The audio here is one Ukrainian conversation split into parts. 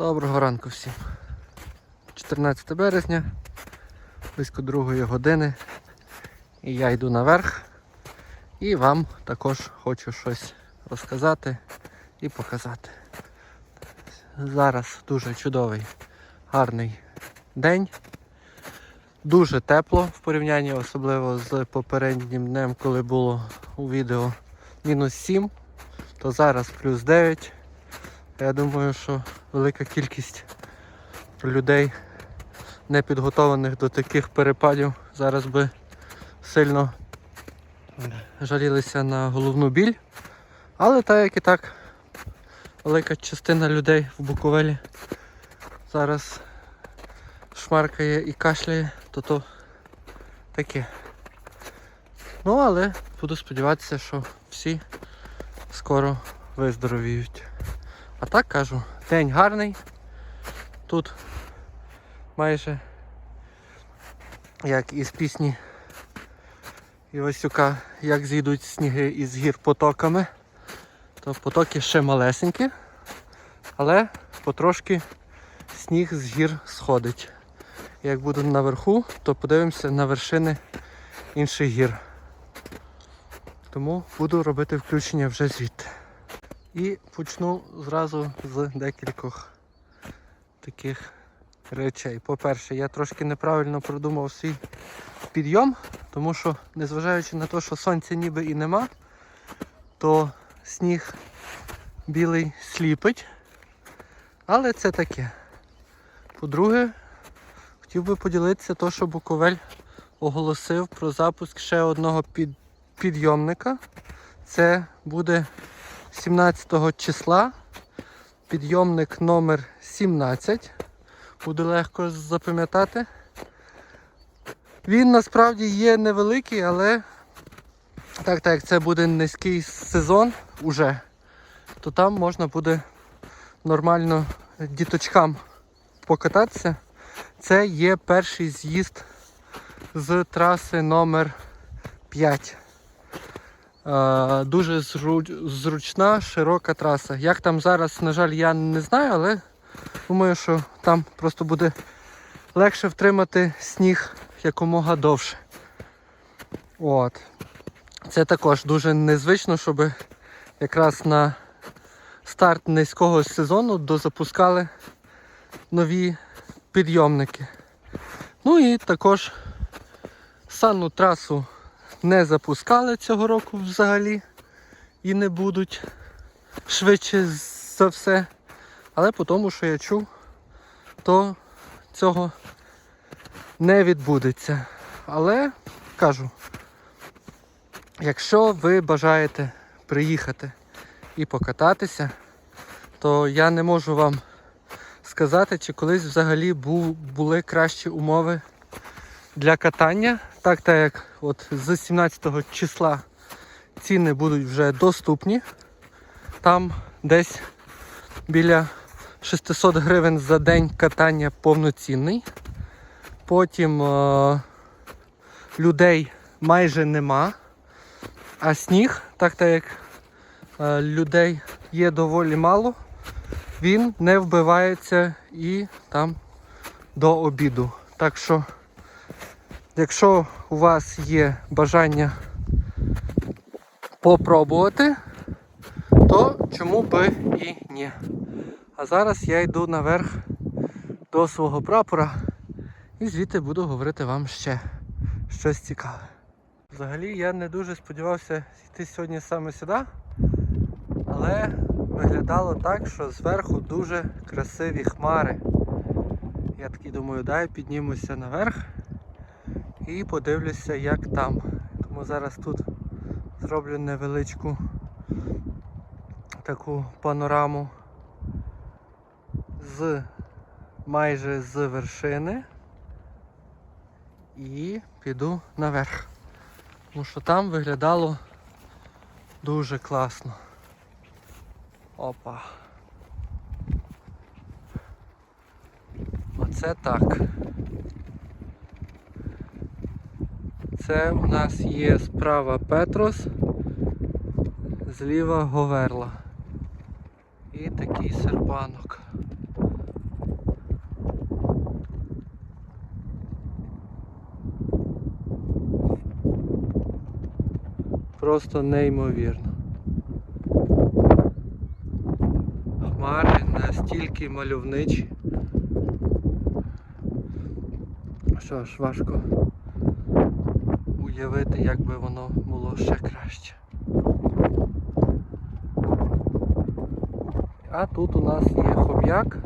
Доброго ранку всім. 14 березня, близько другої години. І я йду наверх. І вам також хочу щось розказати і показати. Зараз дуже чудовий, гарний день. Дуже тепло в порівнянні особливо з попереднім днем, коли було у відео мінус 7, то зараз плюс 9. Я думаю, що велика кількість людей, не підготованих до таких перепадів, зараз би сильно жалілися на головну біль. Але так як і так, велика частина людей в Буковелі зараз шмаркає і кашляє, то то таке. Ну, але буду сподіватися, що всі скоро виздоровіють. А так кажу, день гарний. Тут майже як із пісні Івасюка, як зійдуть сніги із гір потоками, то потоки ще малесенькі, але потрошки сніг з гір сходить. Як буду наверху, то подивимося на вершини інших гір. Тому буду робити включення вже звідти. І почну зразу з декількох таких речей. По-перше, я трошки неправильно продумав свій підйом, тому що, незважаючи на те, що сонця ніби і нема, то сніг білий сліпить. Але це таке. По-друге, хотів би поділитися то, що Буковель оголосив про запуск ще одного під... підйомника. Це буде 17 числа. Підйомник номер 17. Буде легко запам'ятати. Він насправді є невеликий, але так, так як це буде низький сезон уже, то там можна буде нормально діточкам покататися. Це є перший з'їзд з траси номер 5. Е, Дуже зручна, широка траса. Як там зараз, на жаль, я не знаю, але думаю, що там просто буде легше втримати сніг якомога довше. От. Це також дуже незвично, щоб якраз на старт низького сезону дозапускали нові підйомники. Ну і також санну трасу не запускали цього року взагалі і не будуть швидше за все. Але по тому, що я чув, то цього не відбудеться. Але кажу, якщо ви бажаєте приїхати і покататися, то я не можу вам сказати, чи колись взагалі бу- були кращі умови для катання. Так, так як от з 17 числа ціни будуть вже доступні. Там десь біля 600 гривень за день катання повноцінний. Потім е- людей майже нема. А сніг, так так як е, людей є доволі мало, він не вбивається і там до обіду. Так що, якщо у вас є бажання попробувати, то чому би і ні. А зараз я йду наверх до свого прапора і звідти буду говорити вам ще щось цікаве. Взагалі я не дуже сподівався йти сьогодні саме сюди, але виглядало так, що зверху дуже красиві хмари. Я такий думаю, дай піднімуся наверх і подивлюся, як там. Тому зараз тут зроблю невеличку таку панораму з майже з вершини і піду наверх. Тому що там виглядало дуже класно. Опа. Оце так. Це у нас є справа Петрос, зліва Говерла. І такий серпанок. Просто неймовірно. Хмари настільки мальовничі, що ж важко уявити, як би воно було ще краще. А тут у нас є хом'як,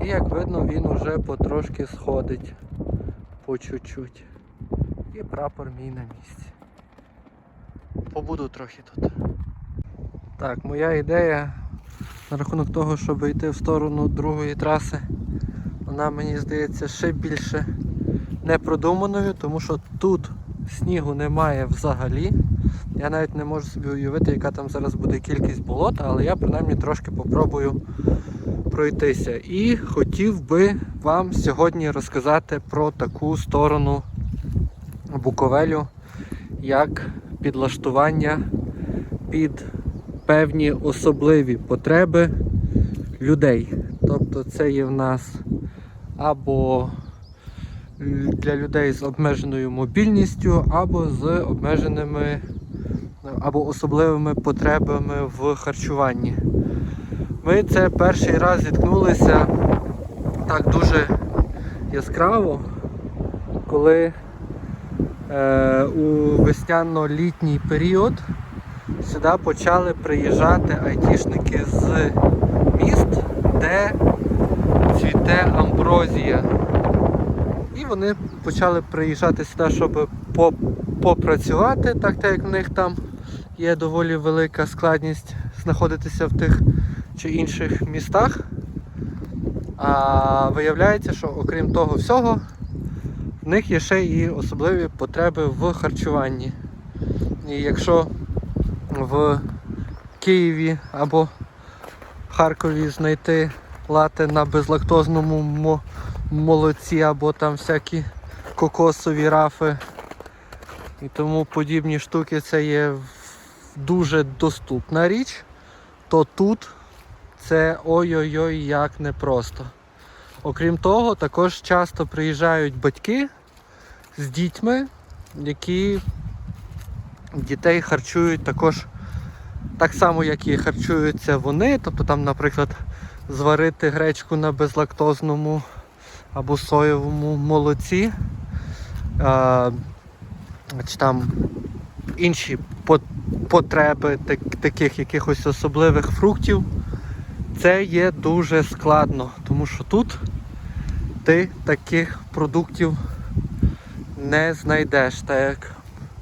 і як видно він уже потрошки сходить по чуть-чуть. І прапор мій на місці. Побуду трохи тут. Так, моя ідея на рахунок того, щоб йти в сторону другої траси, вона мені здається ще більше непродуманою, тому що тут снігу немає взагалі. Я навіть не можу собі уявити, яка там зараз буде кількість болота, але я принаймні трошки попробую пройтися. І хотів би вам сьогодні розказати про таку сторону Буковелю, як підлаштування під певні особливі потреби людей. Тобто це є в нас або для людей з обмеженою мобільністю, або з обмеженими або особливими потребами в харчуванні. Ми це перший раз зіткнулися так дуже яскраво, коли е, у весняно-літній період сюди почали приїжджати айтішники з міст, де цвіте амброзія. Вони почали приїжджати сюди, щоб попрацювати, так як в них там є доволі велика складність знаходитися в тих чи інших містах. А виявляється, що окрім того всього, в них є ще і особливі потреби в харчуванні. І якщо в Києві або Харкові знайти лати на безлактозному мо- молоці або там всякі кокосові рафи і тому подібні штуки це є дуже доступна річ, то тут це ой-ой-ой як непросто. Окрім того, також часто приїжджають батьки з дітьми, які дітей харчують також так само, як і харчуються вони. Тобто там, наприклад, зварити гречку на безлактозному або соєвому молоці. А, чи там інші потреби так- таких якихось особливих фруктів, це є дуже складно, тому що тут ти таких продуктів не знайдеш. Так як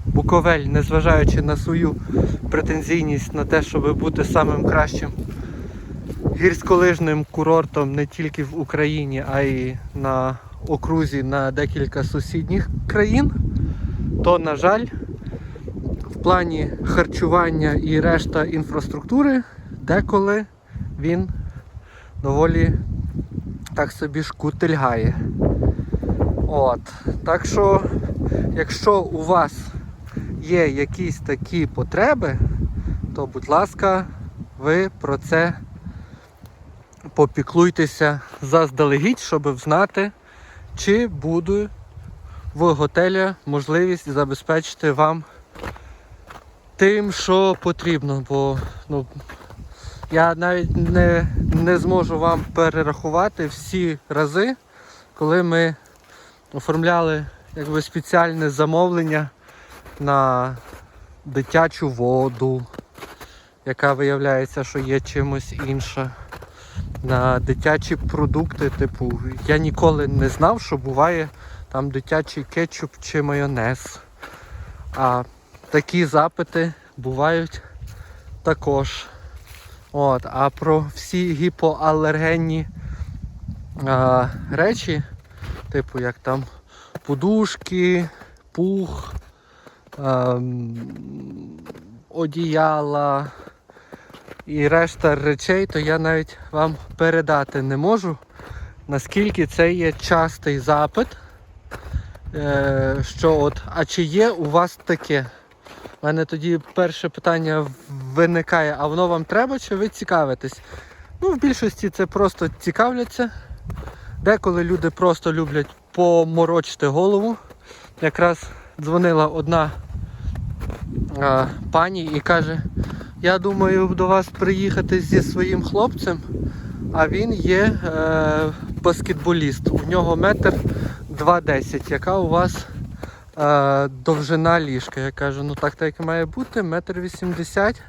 Буковель, незважаючи на свою претензійність на те, щоб бути самим кращим гірськолижним курортом не тільки в Україні, а й на окрузі на декілька сусідніх країн, то, на жаль, в плані харчування і решта інфраструктури деколи він доволі так собі шкутильгає. От. Так що, якщо у вас є якісь такі потреби, то, будь ласка, ви про це попіклуйтеся заздалегідь, щоб знати, чи буде в готелі можливість забезпечити вам тим, що потрібно. Бо ну, я навіть не, не зможу вам перерахувати всі рази, коли ми оформляли якби, спеціальне замовлення на дитячу воду, яка виявляється, що є чимось інше. На дитячі продукти, типу, я ніколи не знав, що буває там дитячий кетчуп чи майонез. А такі запити бувають також. От, а про всі гіпоалергенні а, речі, типу як там подушки, пух, ем, одіяла і решта речей, то я навіть вам передати не можу, наскільки це є частий запит. Е, що от, а чи є у вас таке? У мене тоді перше питання виникає, а воно вам треба чи ви цікавитесь? Ну, в більшості це просто цікавляться. Деколи люди просто люблять поморочити голову. Якраз дзвонила одна е, пані і каже: Я думаю до вас приїхати зі своїм хлопцем, а він є е, баскетболіст. У нього метр 2,10. Яка у вас е, довжина ліжка? Я кажу, ну так так і має бути, метр 80.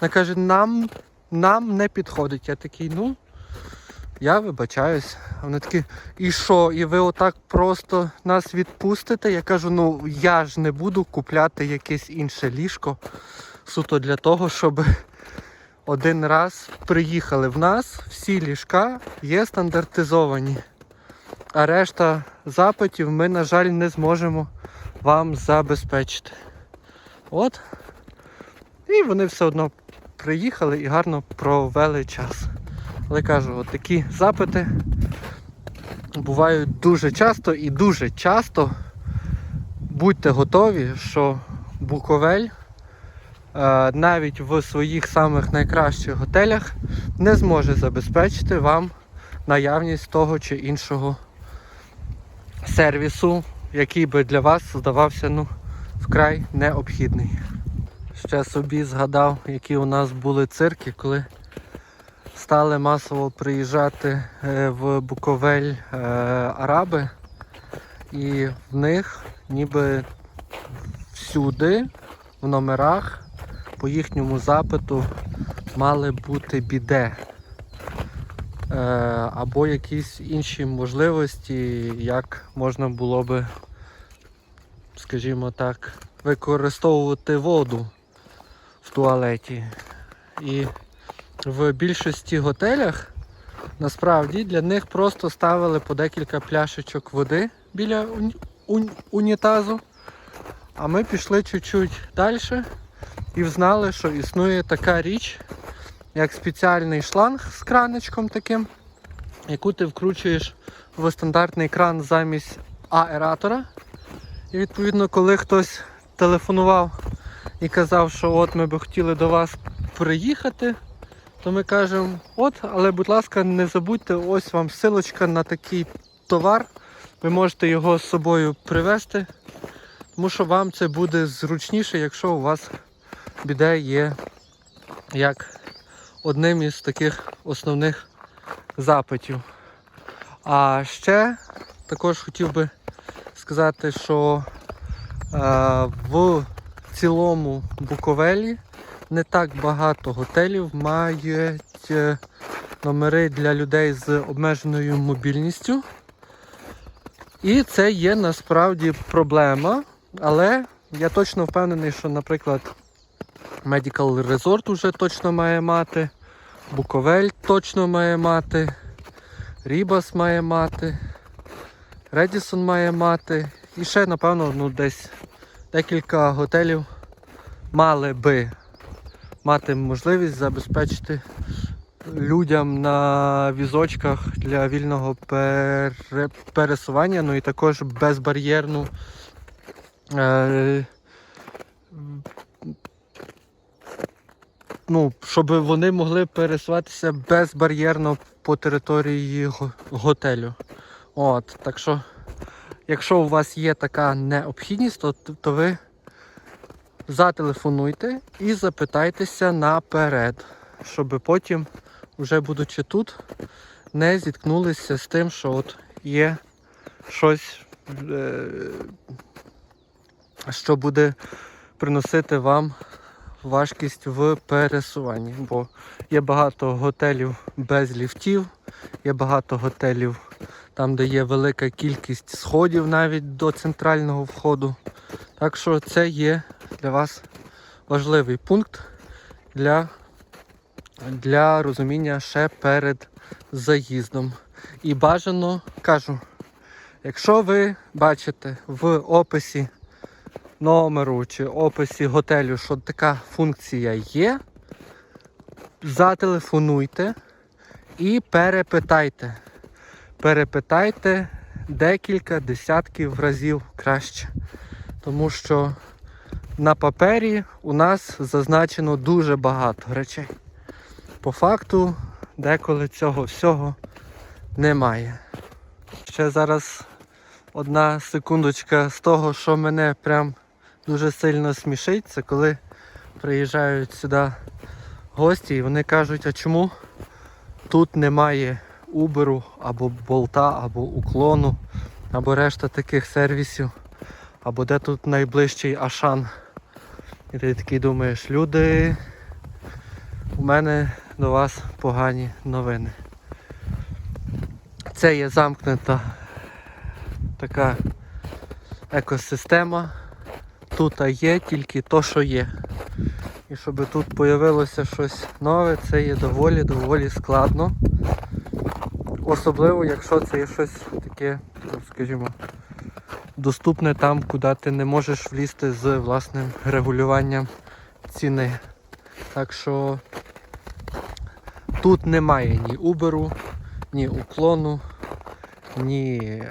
Вона каже, нам, нам не підходить. Я такий, ну. Я вибачаюсь. А Вони такі, і що? І ви отак просто нас відпустите? Я кажу, ну я ж не буду купляти якесь інше ліжко суто для того, щоб один раз приїхали в нас, всі ліжка є стандартизовані. А решта запитів ми, на жаль, не зможемо вам забезпечити. От. І вони все одно приїхали і гарно провели час. Але кажу, от такі запити бувають дуже часто і дуже часто будьте готові, що Буковель навіть в своїх самих найкращих готелях не зможе забезпечити вам наявність того чи іншого сервісу, який би для вас здавався ну, вкрай необхідний. Ще собі згадав, які у нас були цирки, коли стали масово приїжджати е, в Буковель е, араби, і в них ніби всюди, в номерах, по їхньому запиту мали бути біде. Е, Або якісь інші можливості, як можна було би, скажімо так, використовувати воду в туалеті. І в більшості готелях насправді для них просто ставили по декілька пляшечок води біля уні- уні- унітазу. А ми пішли чуть-чуть далі і взнали, що існує така річ, як спеціальний шланг з краничком таким, яку ти вкручуєш в стандартний кран замість аератора. І відповідно, коли хтось телефонував і казав, що от ми би хотіли до вас приїхати, то ми кажемо, от, але будь ласка, не забудьте, ось вам силочка на такий товар. Ви можете його з собою привезти, тому що вам це буде зручніше, якщо у вас біде є як одним із таких основних запитів. А ще також хотів би сказати, що е, в цілому Буковелі не так багато готелів мають е, номери для людей з обмеженою мобільністю. І це є насправді проблема. Але я точно впевнений, що, наприклад, Medical Resort уже точно має мати, Буковель точно має мати, Рібас має мати, Редісон має мати. І ще, напевно, ну, десь декілька готелів мали би мати можливість забезпечити людям на візочках для вільного пере- пересування, ну і також безбар'єрну е, ну, щоб вони могли пересуватися безбар'єрно по території го- готелю. От, так що, якщо у вас є така необхідність, то, то ви зателефонуйте і запитайтеся наперед, щоб потім, вже будучи тут, не зіткнулися з тим, що от є щось, е, що буде приносити вам важкість в пересуванні. Бо є багато готелів без ліфтів, є багато готелів там, де є велика кількість сходів навіть до центрального входу. Так що це є для вас важливий пункт для, для розуміння ще перед заїздом. І бажано кажу, якщо ви бачите в описі номеру чи описі готелю, що така функція є, зателефонуйте і перепитайте. Перепитайте декілька десятків разів краще. Тому що на папері у нас зазначено дуже багато речей. По факту, деколи цього всього немає. Ще зараз одна секундочка з того, що мене прям дуже сильно смішить, це коли приїжджають сюди гості і вони кажуть, а чому тут немає Uber або болта, або уклону, або решта таких сервісів, або де тут найближчий Ашан. І ти такий думаєш, люди, у мене до вас погані новини. Це є замкнута така екосистема. Тут є тільки то, що є. І щоб тут появилося щось нове, це є доволі доволі складно. Особливо, якщо це є щось таке, ну, скажімо, доступне там, куди ти не можеш влізти з власним регулюванням ціни. Так що тут немає ні Uber, ні уклону, ні,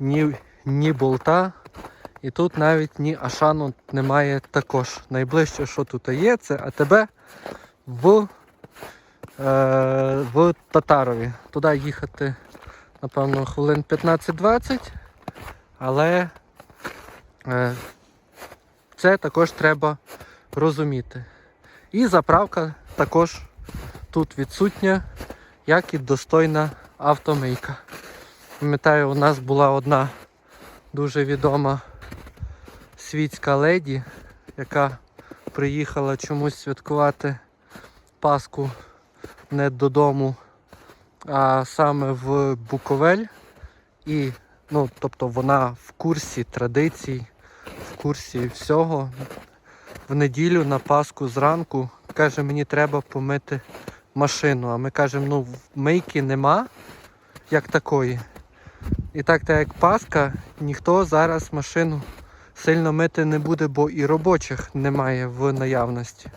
ні, ні болта. І тут навіть ні Ашану немає також. Найближче, що тут є, це АТБ в, е, в Татарові. Туди їхати, напевно, хвилин 15-20, але е, це також треба розуміти. І заправка також тут відсутня, як і достойна автомийка. Пам'ятаю, у нас була одна дуже відома світська леді, яка приїхала чомусь святкувати Пасху не додому, а саме в Буковель. І, ну, тобто вона в курсі традицій, в курсі всього. В неділю на Пасху зранку каже, мені треба помити машину. А ми кажемо, ну мийки нема як такої. І так, так як Пасха, ніхто зараз машину сильно мити не буде, бо і робочих немає в наявності.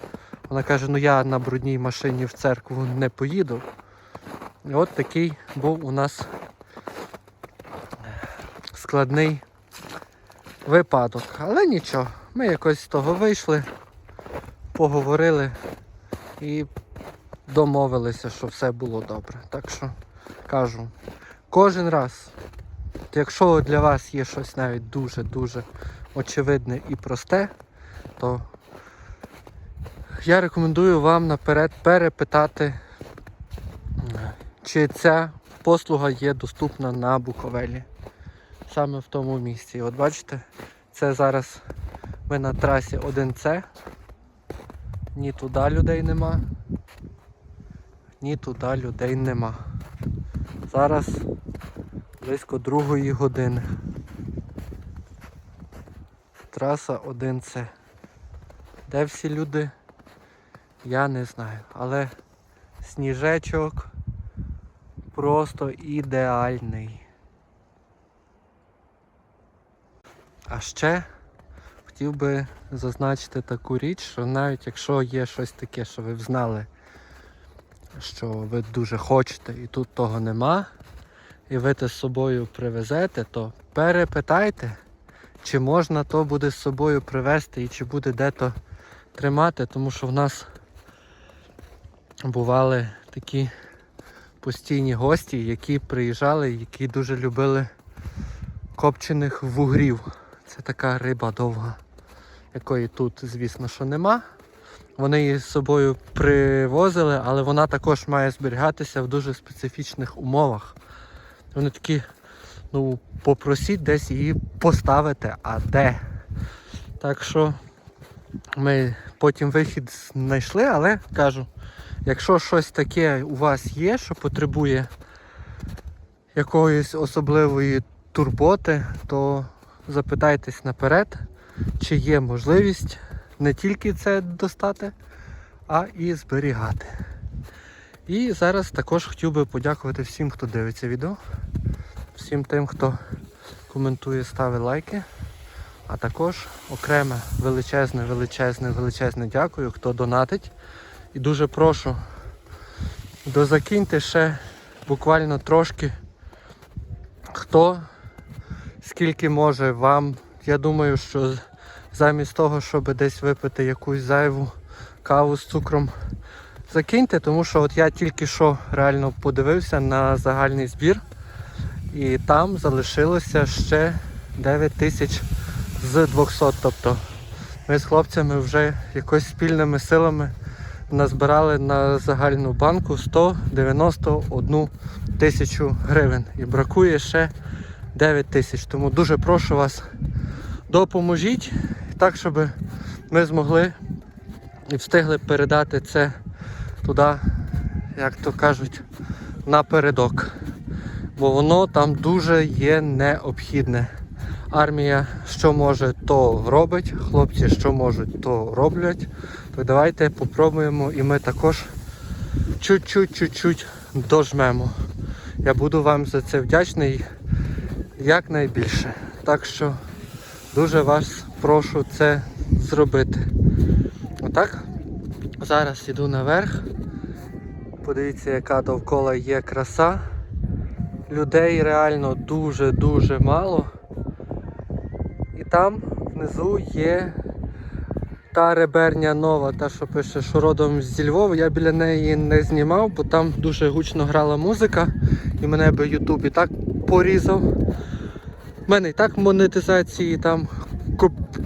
Вона каже, ну я на брудній машині в церкву не поїду. І от такий був у нас складний випадок. Але нічого, ми якось з того вийшли, поговорили і домовилися, що все було добре. Так що кажу, кожен раз, якщо для вас є щось навіть дуже-дуже очевидне і просте, то я рекомендую вам наперед перепитати, чи ця послуга є доступна на Буковелі. Саме в тому місці. От бачите, це зараз ми на трасі 1С. Ні туди людей нема, ні туди людей нема. Зараз близько другої години. Траса 1С. Де всі люди? Я не знаю. Але сніжечок просто ідеальний. А ще хотів би зазначити таку річ, що навіть якщо є щось таке, що ви б знали, що ви дуже хочете і тут того нема, і ви те з собою привезете, то перепитайте, чи можна то буде з собою привезти і чи буде де-то тримати, тому що в нас бували такі постійні гості, які приїжджали, які дуже любили копчених вугрів. Це така риба довга, якої тут, звісно, що нема. Вони її з собою привозили, але вона також має зберігатися в дуже специфічних умовах. Вони такі, ну, попросіть десь її поставити, а де? Так що ми потім вихід знайшли, але кажу, якщо щось таке у вас є, що потребує якоїсь особливої турботи, то запитайтесь наперед, чи є можливість не тільки це достати, а і зберігати. І зараз також хотів би подякувати всім, хто дивиться відео, всім тим, хто коментує, ставить лайки. А також окреме величезне, величезне, величезне дякую, хто донатить. І дуже прошу, дозакиньте ще буквально трошки, хто скільки може вам. Я думаю, що замість того, щоб десь випити якусь зайву каву з цукром, закиньте, тому що от я тільки що реально подивився на загальний збір. І там залишилося ще 9 тисяч з 200. Тобто Ми з хлопцями вже якось спільними силами назбирали на загальну банку 191 тисячу гривень. І бракує ще 9 тисяч. Тому дуже прошу вас, допоможіть так, щоб ми змогли і встигли передати це туди, як то кажуть, напередок. Бо воно там дуже є необхідне. Армія що може, то робить, хлопці що можуть, то роблять. То давайте попробуємо і ми також чуть-чуть-чуть дожмемо. Я буду вам за це вдячний якнайбільше. Так що дуже вас прошу це зробити. Отак. Зараз іду наверх. Подивіться, яка довкола є краса. Людей реально дуже-дуже мало. І там внизу є та реберня нова, та що пише, що родом зі Львова. Я біля неї не знімав, бо там дуже гучно грала музика, і мене би Ютуб і так порізав. У мене і так монетизації там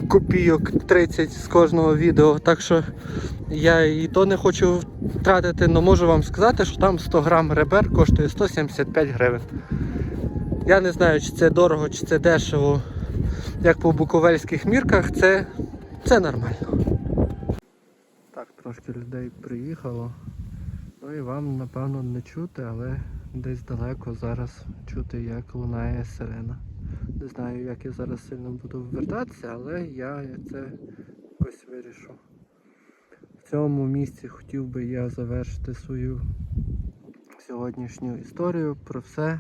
копійок 30 з кожного відео, так що я і то не хочу втратити, але можу вам сказати, що там 100 грам ребер коштує 175 гривень. Я не знаю, чи це дорого, чи це дешево. Як по буковельських мірках, це, це нормально. Так, трошки людей приїхало. Ну і вам, напевно, не чути, але десь далеко зараз чути, як лунає сирена. Не знаю, як я зараз сильно буду вертатися, але я це якось вирішу. В цьому місці хотів би я завершити свою сьогоднішню історію про все.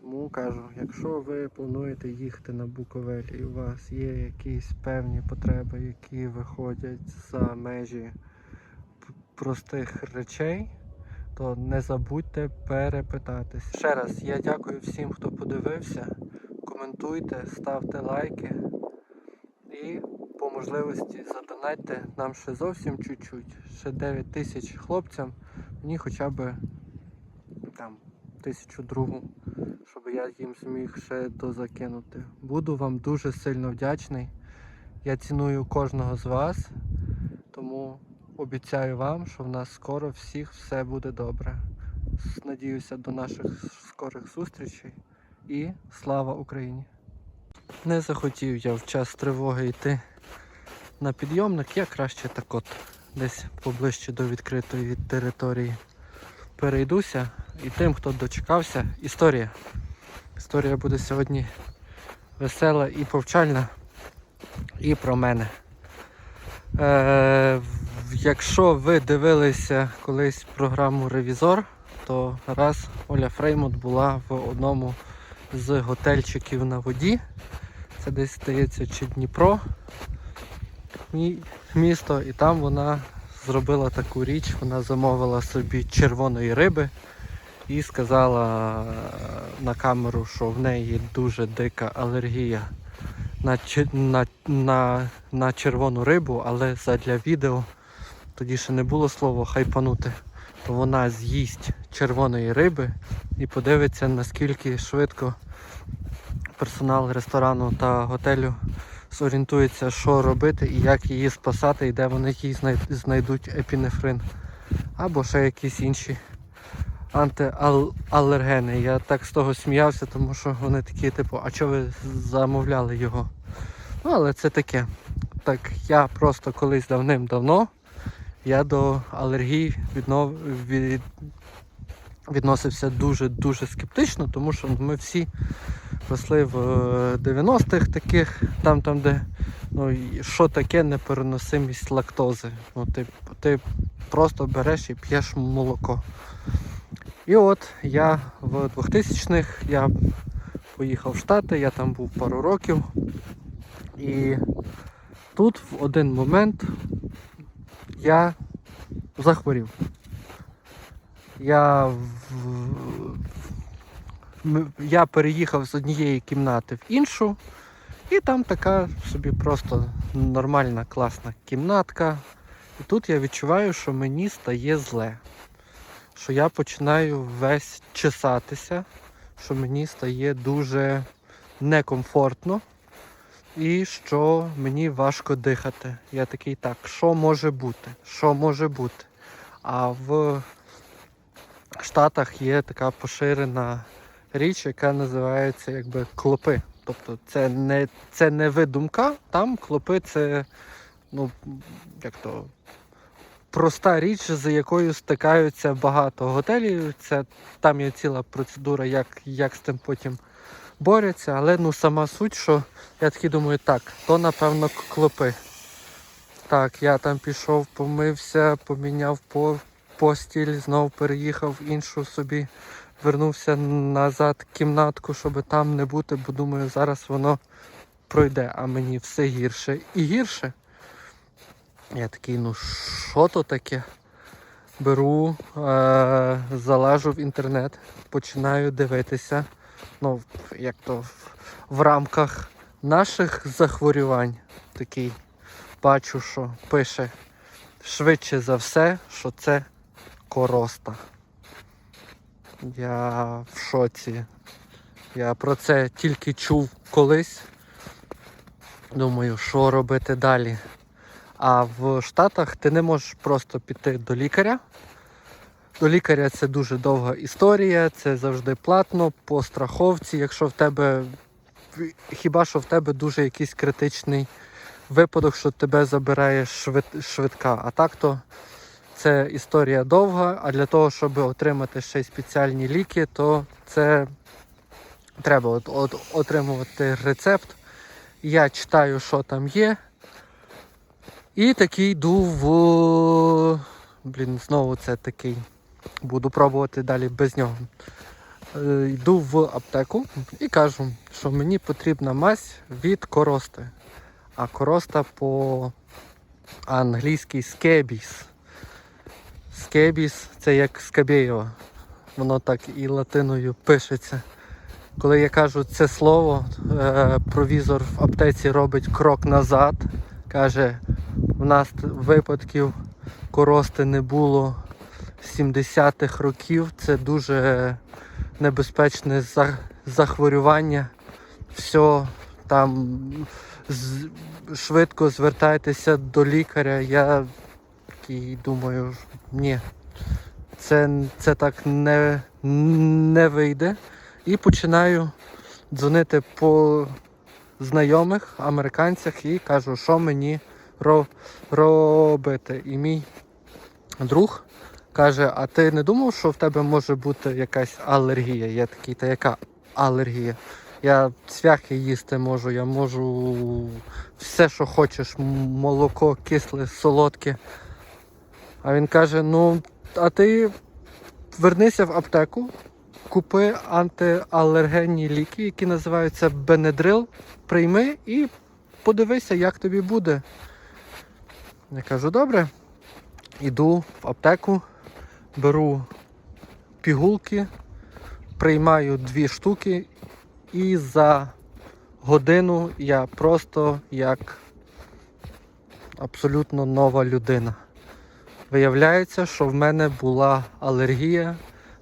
Тому кажу, якщо ви плануєте їхати на Буковель і у вас є якісь певні потреби, які виходять за межі простих речей, то не забудьте перепитатись. Ще раз я дякую всім, хто подивився. Коментуйте, ставте лайки і по можливості задонатьте нам ще зовсім чуть-чуть. Ще 9 тисяч хлопцям. Мені хоча б там тисячу другу, щоб я їм зміг ще дозакинути. Буду вам дуже сильно вдячний. Я ціную кожного з вас, обіцяю вам, що в нас скоро всіх все буде добре. Надіюся до наших скорих зустрічей і слава Україні! Не захотів я в час тривоги йти на підйомник, я краще так от десь поближче до відкритої території перейдуся. І тим, хто дочекався, історія. Історія буде сьогодні весела і повчальна, і про мене. Е, якщо ви дивилися колись програму Ревізор, то раз Оля Фреймут була в одному з готельчиків на воді. Це десь здається чи Дніпро. Місто, і там вона зробила таку річ, вона замовила собі червоної риби і сказала на камеру, що в неї дуже дика алергія на, на, на, на червону рибу, але задля відео тоді ще не було слова хайпанути, то вона з'їсть червоної риби і подивиться, наскільки швидко персонал ресторану та готелю зорієнтується, що робити і як її спасати, і де вони знай- знайдуть епінефрин. Або ще якісь інші антиалергени. Я так з того сміявся, тому що вони такі, типу, а чого ви замовляли його? Ну, але це таке. Так, я просто колись давним-давно я до алергії віднов... від... відносився дуже-дуже скептично, тому що ми всі росли в е, 90-х таких, там, там де ну, що таке непереносимість лактози. Ну, ти, ти просто береш і п'єш молоко. І от я в 2000-х я поїхав в Штати, я там був пару років. І тут в один момент я захворів. Я, я переїхав з однієї кімнати в іншу, і там така собі просто нормальна класна кімнатка. І тут я відчуваю, що мені стає зле. Що я починаю весь чесатися, що мені стає дуже некомфортно. І що мені важко дихати. Я такий, так, що може бути? Що може бути? А в Штатах є така поширена річ, яка називається якби клопи. Тобто це не, це не видумка, там клопи це ну, як то, проста річ, з якою стикаються багато готелів. Це, там є ціла процедура, як, як з тим потім борються. Але ну, сама суть, що я такий думаю, так, то напевно клопи. Так, я там пішов, помився, поміняв по, постіль, знов переїхав іншу собі, вернувся назад в кімнатку, щоб там не бути, бо думаю, зараз воно пройде, а мені все гірше і гірше. Я такий, ну що то таке? Беру, е- залажу в інтернет, починаю дивитися. Ну, як то в, рамках наших захворювань такий бачу, що пише швидше за все, що це короста. Я в шоці. Я про це тільки чув колись. Думаю, що робити далі. А в Штатах ти не можеш просто піти до лікаря. До лікаря це дуже довга історія, це завжди платно по страховці, якщо в тебе хіба що в тебе дуже якийсь критичний випадок, що тебе забирає швид, швидка. А так то це історія довга, а для того, щоб отримати ще й спеціальні ліки, то це треба от, от, отримувати рецепт. Я читаю, що там є. І такий йду в. Блін, знову це такий. Буду пробувати далі без нього. Е, Йду в аптеку і кажу, що мені потрібна мазь від корости. А короста по англійській скебіс. Скебіс це як скабєєва. Воно так і латиною пишеться. Коли я кажу це слово, е, провізор в аптеці робить крок назад. Каже, у нас випадків корости не було 70-х років. Це дуже небезпечне захворювання. Все там швидко звертайтеся до лікаря. Я такий думаю, ні, це, це так не, не вийде. І починаю дзвонити по знайомих американцях і кажу, що мені ро- робити. І мій друг каже: А ти не думав, що в тебе може бути якась алергія? Я такий, та яка алергія? Я цвяхи їсти можу, я можу все, що хочеш, молоко, кисле, солодке. А він каже: ну, а ти вернися в аптеку, купи антиалергенні ліки, які називаються Бенедрил, прийми і подивися, як тобі буде. Я кажу, добре. Іду в аптеку, беру пігулки, приймаю дві штуки, і за годину я просто як абсолютно нова людина. Виявляється, що в мене була алергія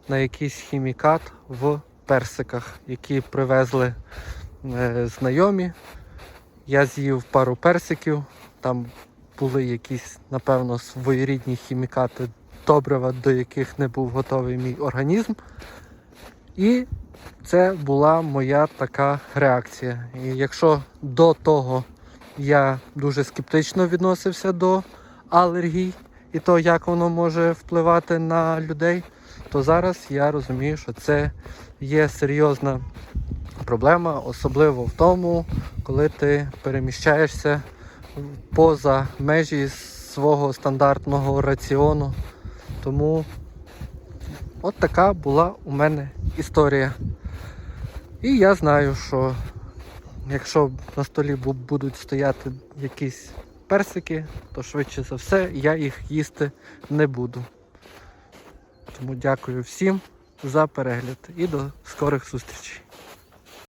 на якийсь хімікат в персиках, які привезли е, знайомі. Я з'їв пару персиків, там були якісь, напевно, своєрідні хімікати добрива, до яких не був готовий мій організм. І це була моя така реакція. І якщо до того я дуже скептично відносився до алергій і то, як воно може впливати на людей, то зараз я розумію, що це є серйозна проблема, особливо в тому, коли ти переміщаєшся поза межі свого стандартного раціону. Тому от така була у мене історія. І я знаю, що якщо на столі будуть стояти якісь персики, то швидше за все я їх їсти не буду. Тому дякую всім за перегляд і до скорих зустрічей.